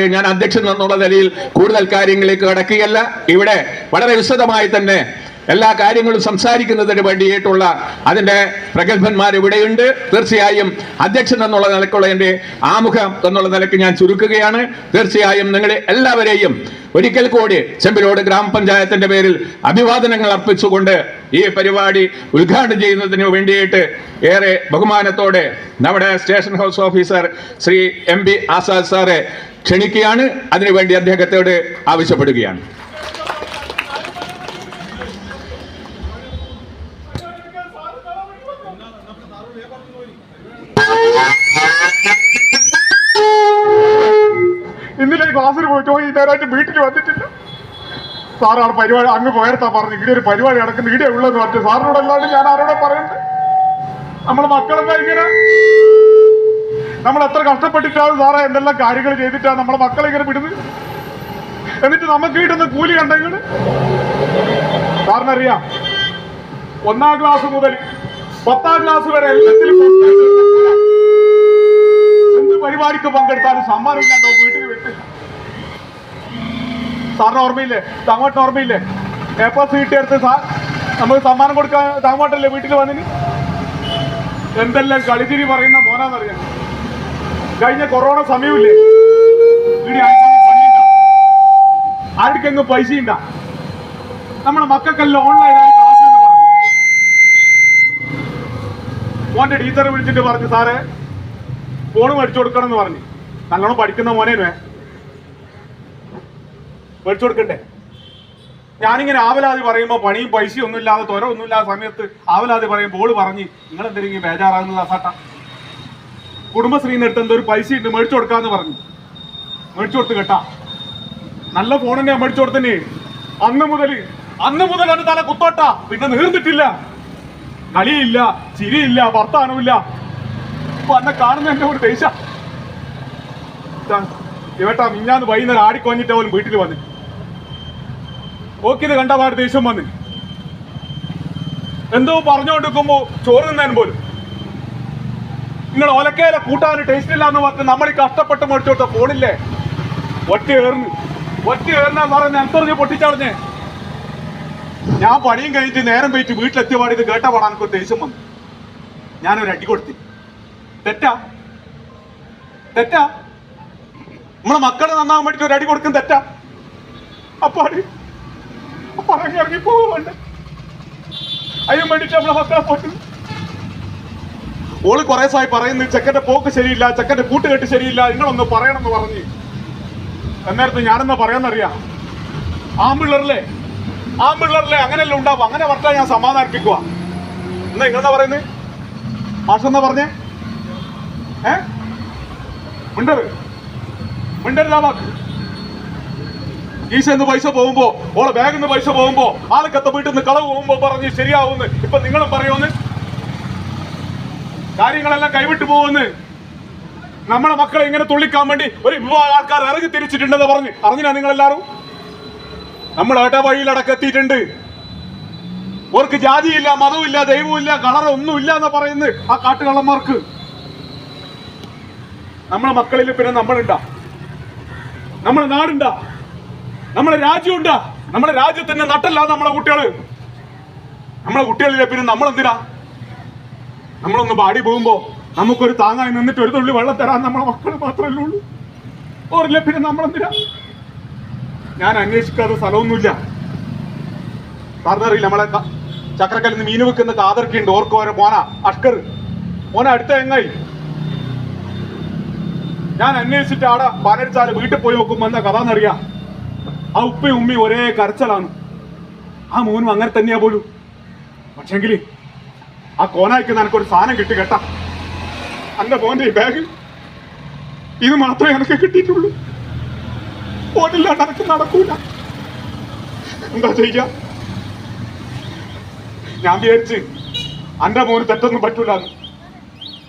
ഞാൻ അധ്യക്ഷൻ എന്നുള്ള നിലയിൽ കൂടുതൽ കാര്യങ്ങളിലേക്ക് കടക്കുകയല്ല. ഇവിടെ വളരെ വിശദമായി തന്നെ എല്ലാ കാര്യങ്ങളും സംസാരിക്കുന്നതിന് വേണ്ടിയിട്ടുള്ള അതിന്റെ പ്രഗത്ഭന്മാർ ഇവിടെയുണ്ട്. തീർച്ചയായും അധ്യക്ഷൻ എന്നുള്ള നിലക്കുള്ള എന്റെ ആമുഖം എന്നുള്ള നിലയ്ക്ക് ഞാൻ ചുരുക്കുകയാണ്. തീർച്ചയായും നിങ്ങളെ എല്ലാവരെയും ഒരിക്കൽ കൂടി ചെമ്പിലോട് ഗ്രാമപഞ്ചായത്തിന്റെ പേരിൽ അഭിവാദനങ്ങൾ അർപ്പിച്ചുകൊണ്ട് ഈ പരിപാടി ഉദ്ഘാടനം ചെയ്യുന്നതിന് വേണ്ടിയിട്ട് ഏറെ ബഹുമാനത്തോടെ നമ്മുടെ station house officer Shri M B Azad സാറെ ക്ഷണിക്കുകയാണ്. അതിനുവേണ്ടി അദ്ദേഹത്തോട് ആവശ്യപ്പെടുകയാണ്. ക്ലാസ്സിൽ പോയിട്ട് പോയി നേരായിട്ട് വീട്ടിൽ വന്നിട്ടില്ല? സാറാണ് പരിപാടി അങ്ങ് പോയർത്താ പറഞ്ഞു ഇവിടെ ഒരു പരിപാടി നടക്കുന്നു. ഇവിടെ ഉള്ളതെന്ന് പറഞ്ഞു സാറിനോട് അല്ലാണ്ട് ഞാൻ ആരോടെ പറയണ്ടേ? നമ്മളെ മക്കളെന്താ ഇങ്ങനെ? നമ്മൾ എത്ര കഷ്ടപ്പെട്ടിട്ടാണ് സാറേ എന്തെല്ലാം കാര്യങ്ങൾ ചെയ്തിട്ടാണ് നമ്മളെ മക്കളെ ഇങ്ങനെ വിടുന്നത്? എന്നിട്ട് നമുക്ക് കിട്ടുന്ന കൂലി കണ്ടെങ്കിൽ സാറിനറിയാം. ഒന്നാം ക്ലാസ് മുതൽ പത്താം ക്ലാസ് വരെ എല്ലാത്തിലും എന്ത് പരിപാടിക്ക് പങ്കെടുത്താലും സമ്മാനം ഇല്ലാണ്ടോ സാറിന് ഓർമ്മയില്ലേ? അങ്ങോട്ട് ഓർമ്മയില്ലേ? എപ്പോ സീറ്റ് എടുത്ത് സാർ നമുക്ക് സമ്മാനം കൊടുക്കാൻ താങ്ങോട്ടല്ലേ വീട്ടിൽ വന്നിന്? എന്തെല്ലാം കളിതിരി പറയുന്ന മോനാന്നറിയാം. കഴിഞ്ഞ കൊറോണ സമയമില്ലേ? ആർക്കെങ്ങ് പൈസ ഇണ്ട നമ്മുടെ മക്കൾക്കെല്ലാം ഓൺലൈനായി ക്ലാസ് മോന്റെ ടീച്ചറെ വിളിച്ചിട്ട് പറഞ്ഞു സാറേ ഫോൺ മേടിച്ചു കൊടുക്കണം എന്ന് പറഞ്ഞു. നല്ലോണം പഠിക്കുന്ന മോനേനുവേ മേടിച്ചു കൊടുക്കണ്ടേ? ഞാനിങ്ങനെ ആവലാതി പറയുമ്പോൾ പണിയും പൈസയും ഒന്നും ഇല്ലാതെ തൊര ഒന്നും ഇല്ലാത്ത സമയത്ത് ആവലാതി പറയുമ്പോൾ ഓൾ പറഞ്ഞ് നിങ്ങൾ എന്തെങ്കിലും ബേജാറാകുന്നത് അസാട്ട കുടുംബശ്രീന്ന് എടുത്ത് എന്തോ ഒരു പൈസ ഉണ്ട് മേടിച്ചു കൊടുക്കാന്ന് പറഞ്ഞു. മേടിച്ചു കൊടുത്ത് കേട്ടാ. നല്ല ഫോൺ തന്നെയാ മേടിച്ചു കൊടുത്തന്നെ. അന്ന് മുതൽ അന്ന് മുതൽ എന്റെ തല കുത്തോട്ട. പിന്നെ നീർന്നിട്ടില്ല. കളിയില്ല ചിരിയില്ല വർത്താനമില്ല ഇപ്പൊ അന്നെ കാണുന്ന എന്റെ ഒരു ദേശ ഇവട്ടാ മിഞ്ഞാന്ന് വൈകുന്നേരം ആടിക്കൊഞ്ഞിട്ട് പോലും വീട്ടിൽ വന്നു. ഓക്കിത് കണ്ട പാട് ദേഷ്യം വന്നു. എന്തോ പറഞ്ഞുകൊണ്ടിരിക്കുമ്പോൾ ചോറ് തിന്നാൻ പോലും. നിങ്ങൾ ഒലക്കേല കൂട്ടാൻ ടേസ്റ്റ് ഇല്ല എന്ന് പറഞ്ഞ് നമ്മൾ ഈ കഷ്ടപ്പെട്ട് മേടിച്ചോട്ട ഫോണില്ലേ? ഒറ്റ ഏർന്ന് ഒറ്റ ഏർന്നാന്ന് പറഞ്ഞ എന്തറിഞ്ഞ് പൊട്ടിച്ചടഞ്ഞേ? ഞാൻ പണിയും കഴിഞ്ഞിട്ട് നേരം പോയിട്ട് വീട്ടിലെത്തിയ പാടി ഇത് കേട്ട പാടാൻ എനിക്ക് ദേഷ്യം വന്നു. ഞാനൊരു അടി കൊടുത്തി. തെറ്റാ? തെറ്റാ? നമ്മളെ മക്കളെ നന്നാവാൻ വേണ്ടിട്ട് ഒരു അടി കൊടുക്കും തെറ്റാ? അപ്പാടി. പറഞ്ഞു ഇറങ്ങി പോവുണ്ട് അതിന് വേണ്ടിട്ട് നമ്മളെ ഭർത്താവ് പോട്ട്. ഓൾ കുറെ സായി പറയുന്നു ചെക്കന്റെ പോക്ക് ശരിയില്ല ചെക്കന്റെ കൂട്ടുകെട്ട് ശരിയില്ല നിങ്ങളൊന്ന് പറയണമെന്ന് പറഞ്ഞ്. എന്നേരത്ത് ഞാനെന്നാ പറയാന്നറിയാം? ആമ്പിള്ളറിലെ ആമ്പിള്ളറിലെ അങ്ങനെയല്ല ഉണ്ടാവും അങ്ങനെ പറഞ്ഞാൽ ഞാൻ സമാധാനിപ്പിക്കുക എന്നാ നിങ്ങളെന്താ പറയുന്നത് മാഷെന്നാ പറഞ്ഞേ? ഏ? മിണ്ടര് മിണ്ടരുതാ വാക്ക്. ഈശന്ന് പൈസ പോകുമ്പോ ഓളെ ബാഗിൽ നിന്ന് പൈസ പോകുമ്പോ ആൾക്കത്തെ വീട്ടിൽ നിന്ന് കളവ് പോകുമ്പോ പറഞ്ഞ് ശരിയാവുന്ന്. ഇപ്പൊ നിങ്ങളും പറയുമെന്ന്? കാര്യങ്ങളെല്ലാം കൈവിട്ടു പോകുന്നു. നമ്മളെ മക്കളെ ഇങ്ങനെ തുള്ളിക്കാൻ വേണ്ടി ഒരു വിഭാഗം ആൾക്കാർ ഇറങ്ങി തിരിച്ചിട്ടുണ്ടെന്ന് പറഞ്ഞ് അറിഞ്ഞില്ല നിങ്ങൾ എല്ലാവരും നമ്മൾ ഏട്ട വഴിയിൽ അടക്കെത്തിയിട്ടുണ്ട് ഓർക്ക് ജാതിയില്ല മതവുമില്ല ദൈവമില്ല കളറൊന്നും ഒന്നുമില്ല എന്ന് പറയുന്നത് ആ കാട്ടുകള്ളന്മാർക്ക്. നമ്മളെ മക്കളിൽ പിന്നെ നമ്മളുണ്ടാ. നമ്മളെ നാടുണ്ടാ. നമ്മളെ രാജ്യമുണ്ടാ. നമ്മളെ രാജ്യത്തിന്റെ നട്ടല്ല നമ്മളെ കുട്ടികൾ നമ്മളെ കുട്ടികളില്ല? പിന്നെ നമ്മളെന്തിനാ? നമ്മളൊന്ന് പാടി പോകുമ്പോ നമുക്കൊരു താങ്ങായി നിന്നിട്ട് ഒരു തുള്ളി വെള്ളം തരാൻ നമ്മളെ മക്കൾ മാത്രമല്ലേ ഉള്ളൂ. ഓരില്ല പിന്നെ നമ്മളെന്തിനാ? ഞാൻ അന്വേഷിക്കാത്ത സ്ഥലമൊന്നുമില്ല. പറഞ്ഞറിയില്ല നമ്മളെ ചക്രക്കല്ലിൽ നിന്ന് മീൻ വെക്കുന്ന കാതർക്കുണ്ട്. ഓർക്കോരെ മോന അഷ്കർ. മോന അടുത്ത എങ്ങായി? ഞാൻ അന്വേഷിച്ചിട്ട് ആടെ പാനടിച്ചാൽ വീട്ടിൽ പോയി നോക്കുമ്പോ എന്താ കഥ എന്നറിയാം. ആ ഉപ്പയും ഉമ്മയും ഒരേ കരച്ചലാണ്. ആ മോനും അങ്ങനെ തന്നെയാ പോലും. പക്ഷെങ്കിൽ ആ കോനായിക്ക് നിനക്കൊരു സാധനം കിട്ടി കേട്ടാ. അന്റെ മോന്റെ ഈ ബാഗ് ഇത് മാത്രമേ എനിക്ക് കിട്ടിയിട്ടുള്ളൂ. ഓടില്ലാണ്ട് എനിക്ക് നടക്കൂല. എന്താ ചെയ്യ? ഞാൻ വിചാരിച്ച് അന്റെ മോന് തെറ്റൊന്നും പറ്റൂല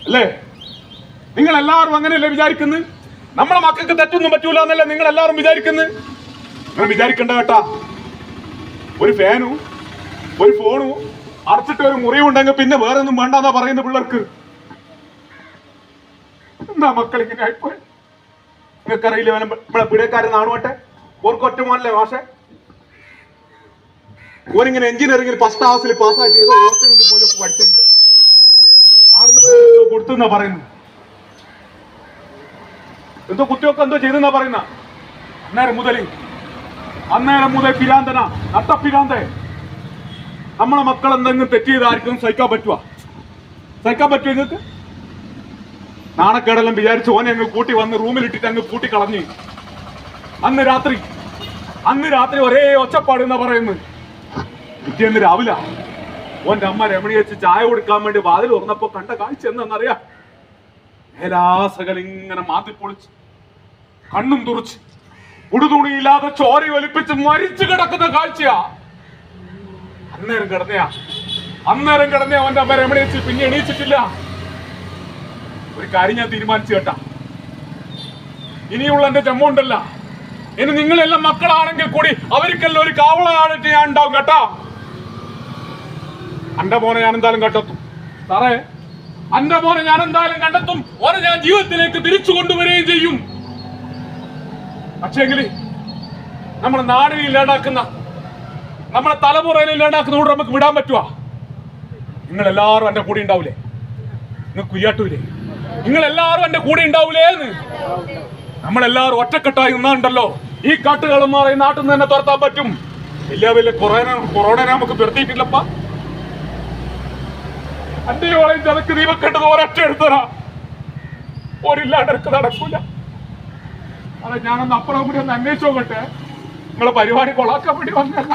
അല്ലേ? നിങ്ങൾ എല്ലാവരും അങ്ങനെയല്ലേ വിചാരിക്കുന്നത് നമ്മളെ മക്കൾക്ക് തെറ്റൊന്നും പറ്റൂല എന്നല്ലേ നിങ്ങൾ എല്ലാവരും വിചാരിക്കുന്നത് നിങ്ങൾ വിചാരിക്കണ്ട കേട്ടാ. ഒരു ഫാനു ഒരു ഫോണു അടച്ചിട്ട് ഒരു മുറിവുണ്ടെങ്കിൽ പിന്നെ വേറെ ഒന്നും വേണ്ടെന്നാ പറയുന്ന പിള്ളേർക്ക്. എന്നാ മക്കൾ ഇങ്ങനെ ആയിപ്പോയി? നിങ്ങൾക്കറിയില്ല നമ്മളെ പിടിയക്കാരൻ നാണുവട്ടെ? ഓർക്ക് ഒറ്റ മോനല്ലേ മാഷെ? ഓരിങ്ങനെ എഞ്ചിനീയറിംഗിൽ ഫസ്റ്റ് ക്ലാസ്സിൽ പാസ്സായിട്ട് ഏതോ ഓർത്തിന്റെ പോലും പഠിച്ചിട്ടുണ്ട് കൊടുത്തെന്നാ പറയുന്നു എന്തോ കുത്തിയൊക്കെ എന്തോ ചെയ്തെന്നാ പറയുന്ന അന്നേരം മുതൽ അന്നേരം മുതൽ പിരാന്തന നട്ടപ്പിരാന്തേ നമ്മളെ മക്കൾ എന്തെങ്കിലും തെറ്റിയതായിരിക്കും സഹിക്കാൻ പറ്റുക. സഹിക്കാൻ പറ്റുമോ നിങ്ങൾക്ക്? നാണക്കേടെല്ലാം വിചാരിച്ച് ഓനെ അങ്ങ് കൂട്ടി വന്ന് റൂമിലിട്ടിട്ട് അങ്ങ് പൂട്ടി കളഞ്ഞു അന്ന് രാത്രി അന്ന് രാത്രി ഒരേ ഒച്ചപ്പാട് എന്നാ പറയുന്നു പിറ്റേന്ന് രാവിലെ ഓന്റെ അമ്മ രമണി വെച്ച് ചായ കൊടുക്കാൻ വേണ്ടി വാതിൽ തുറന്നപ്പോ കണ്ട കാഴ്ച മേലാസകൽ ഇങ്ങനെ മാത്തിപ്പൊളിച്ച് കണ്ണും തുറച്ച് ഉടുതുണിയില്ലാതെ ചോര ഒലിപ്പിച്ച് മരിച്ചു കിടക്കുന്ന കാഴ്ചയാ. അന്നേരം കിടന്നയാ. അന്നേരം കിടന്നേ അവന്റെ അമ്മ രമണി വെച്ച് പിന്നെ എണീച്ചിട്ടില്ല. ഒരു കാര്യം ഞാൻ തീരുമാനിച്ചു കേട്ടാ. ഇനിയുള്ള എന്റെ ജമ്മ ഉണ്ടല്ല. ഇനി നിങ്ങളെല്ലാം മക്കളാണെങ്കിൽ കൂടി അവർക്കെല്ലാം ഒരു കാവളാണിട്ട് ഞാൻ ഉണ്ടാവും കേട്ടാ. അന്റെ മോനെ ഞാൻ എന്തായാലും കണ്ടെത്തും. സാറേ അന്റെ മോനെ ഞാൻ എന്തായാലും കണ്ടെത്തും. ഓനെ ഞാൻ ജീവിതത്തിലേക്ക് തിരിച്ചു കൊണ്ടുവരികയും ചെയ്യും. പക്ഷേങ്കിൽ നമ്മുടെ നാടിനെ ഇല്ലാണ്ടാക്കുന്ന നമ്മുടെ തലമുറയിൽ ഇല്ലാണ്ടാക്കുന്നതോട് നമുക്ക് വിടാൻ പറ്റുക നിങ്ങൾ എല്ലാവരും എന്റെ കൂടെ ഉണ്ടാവൂലേ? നിങ്ങൾ കുയ്യാട്ടൂലേ? നിങ്ങൾ എല്ലാവരും എന്റെ കൂടെ ഉണ്ടാവൂലേ നമ്മളെല്ലാവരും ഒറ്റക്കെട്ടായി നിന്നാണ്ടല്ലോ. ഈ കാട്ടുകളും മാറി നാട്ടിൽ നിന്ന് തന്നെ തുരത്താൻ പറ്റും. വലിയ വലിയ കൊറോണ കൊറോണ നമുക്ക് പെടുത്തിയിട്ടില്ലപ്പ. അന്റെ ഓളെ ചതക്ക് നീ വെക്കേണ്ടത് ഒരൊറ്റ എടുത്തരാ ഒരില്ലാണ്ട് നടക്കൂല. അതെ ഞാനൊന്ന് അപ്പുറം കൂടി ഒന്ന് അന്വേഷിച്ചു നോക്കട്ടെ. നിങ്ങളെ പരിപാടി കൊളാക്കാൻ വേണ്ടി വന്നല്ല